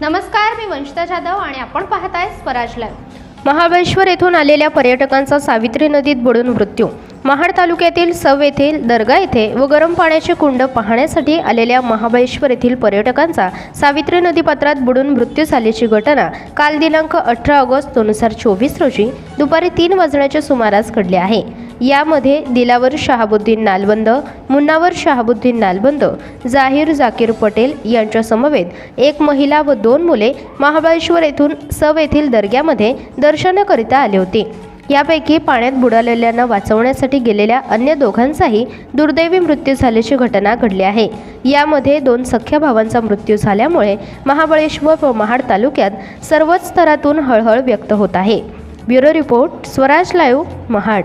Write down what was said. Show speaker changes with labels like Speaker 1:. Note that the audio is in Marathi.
Speaker 1: नमस्कार मी वंशिता जाधव आणि आपण पाहताय स्वराज लाईव्ह.
Speaker 2: महाबळेश्वर येथून आलेल्या पर्यटकांचा सावित्री नदीत बुडून मृत्यू. महाड तालुक्यातील सव येथील दर्गा येथे व गरम पाण्याचे कुंड पाहण्यासाठी आलेल्या महाबळेश्वर येथील पर्यटकांचा सावित्री नदीपात्रात बुडून मृत्यू झाल्याची घटना काल दिनांक अठरा ऑगस्ट दोन हजार चोवीस रोजी दुपारी तीन वाजण्याच्या सुमारास घडली आहे. यामध्ये दिलावर शहाबुद्दीन नालबंद मुन्नावर शहाबुद्दीन नालबंद जाहीर जाकीर पटेल यांच्या समवेत एक महिला व दोन मुले महाबळेश्वर येथून सव येथील दर्ग्यामध्ये दर्शनाकरिता आले होते. यापैकी पाण्यात बुडालेल्यांना वाचवण्यासाठी गेलेल्या अन्य दोघांचाही दुर्दैवी मृत्यू झाल्याची घटना घडली आहे. यामध्ये दोन सख्या भावांचा मृत्यू झाल्यामुळे महाबळेश्वर व महाड तालुक्यात सर्वच स्तरातून हळहळ व्यक्त होत आहे. Bureau report Swaraj live Mahad.